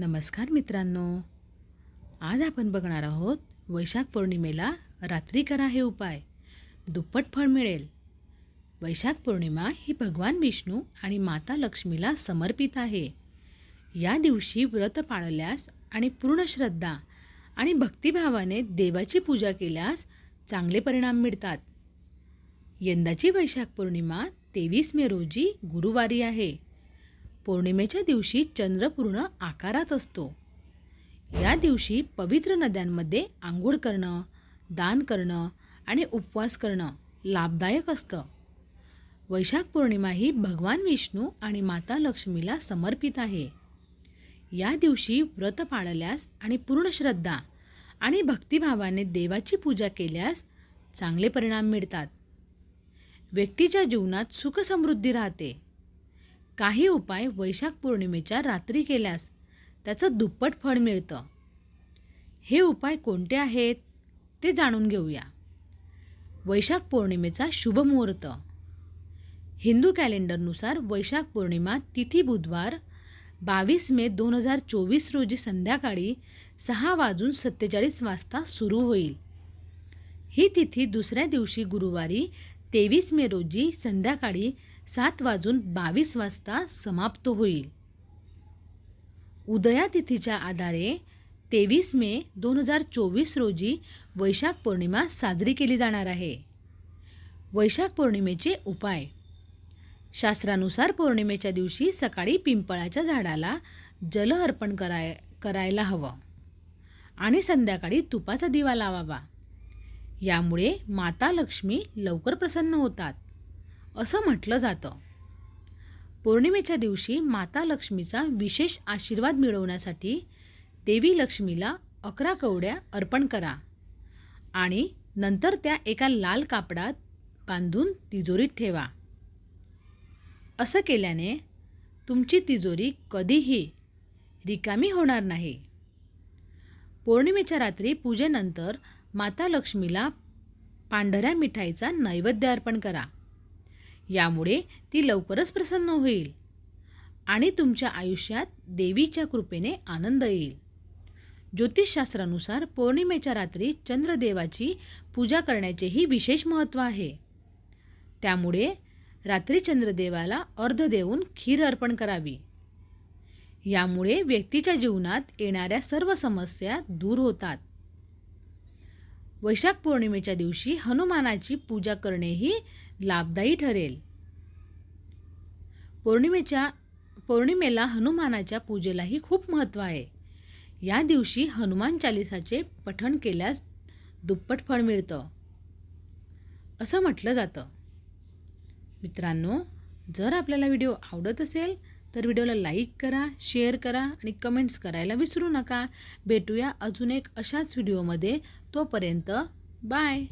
नमस्कार मित्रांनो. आज आपण बघणार आहोत वैशाख पौर्णिमेला रात्री करा हे उपाय. दुप्पट फळ मिळेल. वैशाख पौर्णिमा ही भगवान विष्णू आणि माता लक्ष्मीला समर्पित आहे. या दिवशी व्रत पाळल्यास आणि पूर्ण श्रद्धा आणि भक्तिभावाने देवाची पूजा केल्यास चांगले परिणाम मिळतात. यंदाची वैशाख पौर्णिमा तेवीस मे रोजी गुरुवारी आहे. पौर्णिमेच्या दिवशी चंद्र पूर्ण आकारात असतो. या दिवशी पवित्र नद्यांमध्ये आंघोळ करणं दान करणं आणि उपवास करणं लाभदायक असतं. वैशाख पौर्णिमा ही भगवान विष्णू आणि माता लक्ष्मीला समर्पित आहे. या दिवशी व्रत पाळल्यास आणि पूर्ण श्रद्धा आणि भक्तिभावाने देवाची पूजा केल्यास चांगले परिणाम मिळतात. व्यक्तीच्या जीवनात सुखसमृद्धी राहते. काही उपाय वैशाख पौर्णिमेच्या रात्री केल्यास त्याचं दुप्पट फळ मिळतं. हे उपाय कोणते आहेत? ते जाणून घेऊया. वैशाख पौर्णिमेचा शुभ मुहूर्त. हिंदू कॅलेंडरनुसार वैशाख पौर्णिमा तिथी बुधवार बावीस मे दोन हजार चोवीस रोजी संध्याकाळी सहा वाजून सत्तेचाळीस वाजता सुरू होईल. ही तिथी दुसऱ्या दिवशी गुरुवारी तेवीस मे रोजी संध्याकाळी सात वाजून बावीस वाजता समाप्त होईल. उदया तिथीच्या आधारे तेवीस मे दोन हजार चोवीस रोजी वैशाख पौर्णिमा साजरी केली जाणार आहे. वैशाख पौर्णिमेचे उपाय. शास्त्रानुसार पौर्णिमेच्या दिवशी सकाळी पिंपळाच्या झाडाला जल अर्पण कराय करायला हवं आणि संध्याकाळी तुपाचा दिवा लावावा. यामुळे माता लक्ष्मी लवकर प्रसन्न होतात. असं म्हटलं जातं. पौर्णिमेच्या दिवशी माता लक्ष्मीचा विशेष आशीर्वाद मिळवण्यासाठी देवी लक्ष्मीला अकरा कवड्या अर्पण करा आणि नंतर त्या एका लाल कापडात बांधून तिजोरीत ठेवा. असं केल्याने तुमची तिजोरी कधीही रिकामी होणार नाही. पौर्णिमेच्या रात्री पूजेनंतर माता लक्ष्मीला पांढऱ्या मिठाईचा नैवेद्य अर्पण करा. यामुळे ती लवकरच प्रसन्न होईल आणि तुमच्या आयुष्यात देवीच्या कृपेने आनंद येईल. ज्योतिषशास्त्रानुसार पौर्णिमेच्या रात्री चंद्रदेवाची पूजा करण्याचेही विशेष महत्त्व आहे. त्यामुळे रात्री चंद्रदेवाला अर्ध देऊन खीर अर्पण करावी. यामुळे व्यक्तीच्या जीवनात येणाऱ्या सर्व समस्या दूर होतात. वैशाख पौर्णिमेच्या दिवशी हनुमानाची पूजा करणेही लाभदायी ठरेल. पौर्णिमेच्या पौर्णिमेला हनुमानाच्या पूजेलाही खूप महत्त्व आहे. या दिवशी हनुमान चालिसाचे पठण केल्यास दुप्पट फळ मिळतं. असं म्हटलं जातं. मित्रांनो जर आपल्याला व्हिडिओ आवडत असेल तर व्हिडिओला लाईक करा शेअर करा आणि कमेंट्स करायला विसरू नका. भेटूया अजून एक अशाच व्हिडिओमध्ये. तोपर्यंत बाय!